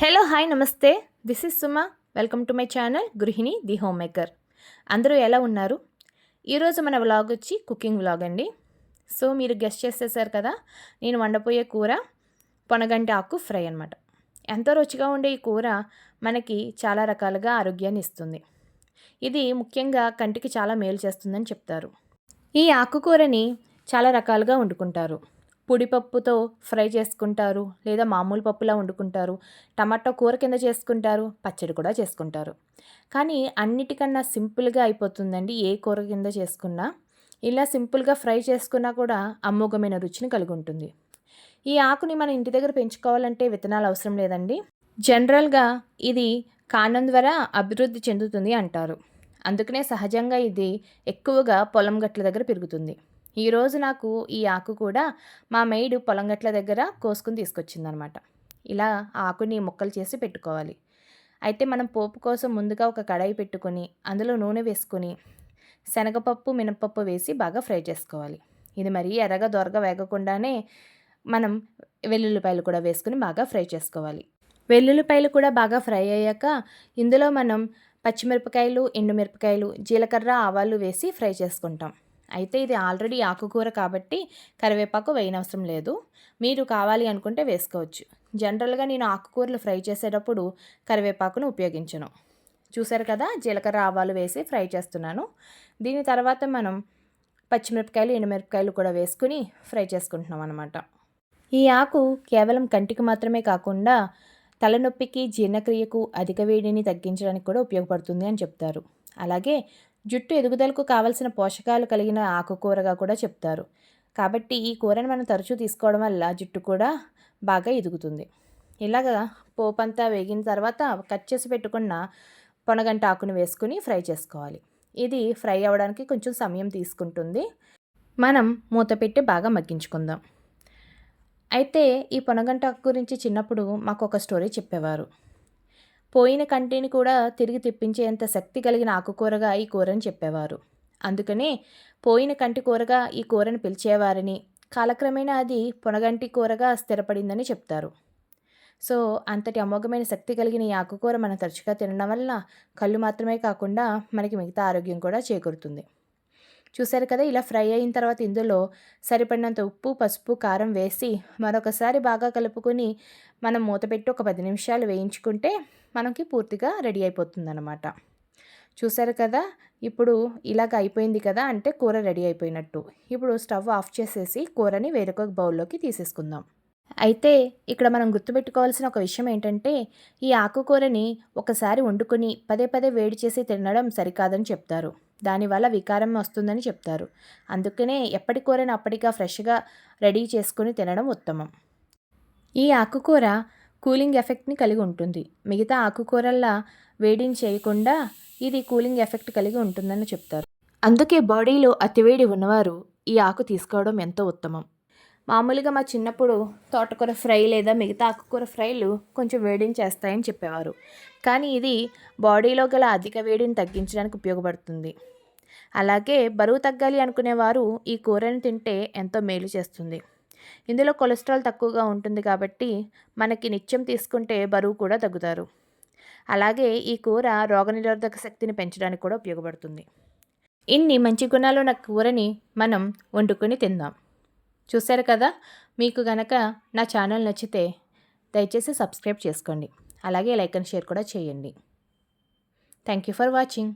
Hello hi నమస్తే. This is Suma welcome to my channel Gruhini the home maker అందరూ ఎలా ఉన్నారు? ఈరోజు మన వ్లాగ్ వచ్చి కుకింగ్ వ్లాగ్ అండి. సో మీరు గెస్ట్ చేసేసారు కదా నేను వండపోయే కూర పొనగంటి ఆకు ఫ్రై అనమాట ఎంతో రుచిగా ఉండే ఈ కూర మనకి చాలా రకాలుగా ఆరోగ్యాన్ని ఇస్తుంది. ఇది ముఖ్యంగా కంటికి చాలా మేలు చేస్తుందని చెప్తారు. ఈ ఆకుకూరని చాలా రకాలుగా వండుకుంటారు. పొడిపప్పుతో ఫ్రై చేసుకుంటారు లేదా మామూలు పప్పులా వండుకుంటారు. టమాటో కూర కింద చేసుకుంటారు పచ్చడి కూడా చేసుకుంటారు. కానీ అన్నిటికన్నా సింపుల్గా అయిపోతుందండి ఏ కూర కింద చేసుకున్నా. ఇలా సింపుల్గా ఫ్రై చేసుకున్నా కూడా అమోఘమైన రుచిని కలిగి ఉంటుంది ఈ ఆకుని మన ఇంటి దగ్గర పెంచుకోవాలంటే విత్తనాలు అవసరం లేదండి. జనరల్గా ఇది కాండం ద్వారా అభివృద్ధి చెందుతుంది అంటారు. అందుకనే సహజంగా ఇది ఎక్కువగా పొలం గట్ల దగ్గర పెరుగుతుంది. ఈరోజు నాకు ఈ ఆకు కూడా మా మెయిడ్ పొలం గట్ల దగ్గర కోసుకుని తీసుకొచ్చిందనమాట. ఇలా ఆకుని ముక్కలు చేసి పెట్టుకోవాలి. అయితే మనం పోపు కోసం ముందుగా ఒక కడాయి పెట్టుకొని అందులో నూనె వేసుకొని శనగపప్పు మినపప్పు వేసి బాగా ఫ్రై చేసుకోవాలి. ఇది మరీ ఎర్రగా దొరగా వేగకుండానే మనం వెల్లుల్లిపాయలు కూడా వేసుకుని బాగా ఫ్రై చేసుకోవాలి. వెల్లుల్లిపాయలు కూడా బాగా ఫ్రై అయ్యాక ఇందులో మనం పచ్చిమిరపకాయలు ఎండుమిరపకాయలు జీలకర్ర ఆవాలు వేసి ఫ్రై చేసుకుంటాం. అయితే ఇది ఆల్రెడీ ఆకుకూర కాబట్టి కరివేపాకు వేయనవసరం లేదు. మీరు కావాలి అనుకుంటే వేసుకోవచ్చు. జనరల్గా నేను ఆకుకూరలు ఫ్రై చేసేటప్పుడు కరివేపాకును ఉపయోగించను. చూసారు కదా జీలకర్ర ఆవాలు వేసి ఫ్రై చేస్తున్నాను. దీని తర్వాత మనం పచ్చిమిరపకాయలు ఎండుమిరపకాయలు కూడా వేసుకుని ఫ్రై చేసుకుంటున్నాం అనమాట ఈ ఆకు కేవలం కంటికి మాత్రమే కాకుండా తలనొప్పికి జీర్ణక్రియకు అధిక వేడిని తగ్గించడానికి కూడా ఉపయోగపడుతుంది అని చెప్తారు. అలాగే జుట్టు ఎదుగుదలకు కావలసిన పోషకాలు కలిగిన ఆకుకూరగా కూడా చెప్తారు. కాబట్టి ఈ కూరని మనం తరచూ తీసుకోవడం వల్ల జుట్టు కూడా బాగా ఎదుగుతుంది. ఇలాగా పోపంతా వేగిన తర్వాత కట్ చేసి పెట్టుకున్న పొనగంట ఆకుని వేసుకుని ఫ్రై చేసుకోవాలి. ఇది ఫ్రై అవ్వడానికి కొంచెం సమయం తీసుకుంటుంది. మనం మూత పెట్టి బాగా మగ్గించుకుందాం. అయితే ఈ పొనగంట ఆకు గురించి చిన్నప్పుడు మాకు ఒక స్టోరీ చెప్పేవారు. పోయిన కంటిని కూడా తిరిగి తెప్పించేంత శక్తి కలిగిన ఆకుకూరగా ఈ కూరని చెప్పేవారు. అందుకనే పోయిన కంటి కూరగా ఈ కూరను పిలిచేవారని. కాలక్రమేణా అది పొనగంటి కూరగా స్థిరపడిందని చెప్తారు. సో అంతటి అమోఘమైన శక్తి కలిగిన ఈ ఆకుకూర మనం తరచుగా తినడం వల్ల కళ్ళు మాత్రమే కాకుండా మనకి మిగతా ఆరోగ్యం కూడా చేకూరుతుంది. చూశారు కదా ఇలా ఫ్రై అయిన తర్వాత ఇందులో సరిపడినంత ఉప్పు పసుపు కారం వేసి మరొకసారి బాగా కలుపుకొని మనం మూత పెట్టి ఒక పది నిమిషాలు వేయించుకుంటే మనకి పూర్తిగా రెడీ అయిపోతుందన్నమాట. చూశారు చూసారు కదా ఇప్పుడు ఇలాగ అయిపోయింది కదా అంటే కూర రెడీ అయిపోయినట్టు. ఇప్పుడు స్టవ్ ఆఫ్ చేసేసి కూరని వేరొక బౌల్లోకి తీసేసుకుందాం. అయితే ఇక్కడ మనం గుర్తుపెట్టుకోవాల్సిన ఒక విషయం ఏంటంటే ఈ ఆకుకూరని ఒకసారి వండుకొని పదే పదే వేడి చేసి తినడం సరికాదని చెప్తారు. దానివల్ల వికారం వస్తుందని చెప్తారు. అందుకనే ఎప్పటి కూరని అప్పటిగా ఫ్రెష్గా రెడీ చేసుకుని తినడం ఉత్తమం. ఈ ఆకుకూర కూలింగ్ ఎఫెక్ట్ని కలిగి ఉంటుంది. మిగతా ఆకుకూరల్లా వేడిని చేయకుండా ఇది కూలింగ్ ఎఫెక్ట్ కలిగి ఉంటుందని చెప్తారు. అందుకే బాడీలో అతివేడి ఉన్నవారు ఈ ఆకు తీసుకోవడం ఎంతో ఉత్తమం. మామూలుగా మా చిన్నప్పుడు తోటకూర ఫ్రై లేదా మిగతా ఆకుకూర ఫ్రైలు కొంచెం వేడిని చేస్తాయని చెప్పేవారు. కానీ ఇది బాడీలో గల అధిక వేడిని తగ్గించడానికి ఉపయోగపడుతుంది. అలాగే బరువు తగ్గాలి అనుకునేవారు ఈ కూరని తింటే ఎంతో మేలు చేస్తుంది. ఇందులో కొలెస్ట్రాల్ తక్కువగా ఉంటుంది కాబట్టి మనకి నిత్యం తీసుకుంటే బరువు కూడా తగ్గుతారు. అలాగే ఈ కూర రోగనిరోధక శక్తిని పెంచడానికి కూడా ఉపయోగపడుతుంది. ఇన్ని మంచి గుణాలు ఉన్న కూరని మనం వండుకొని తిందాం. చూశారు కదా? మీకు గనక నా ఛానల్ నచ్చితే దయచేసి సబ్స్క్రైబ్ చేసుకోండి. అలాగే లైక్ అండ్ షేర్ కూడా చేయండి. Thank you for watching.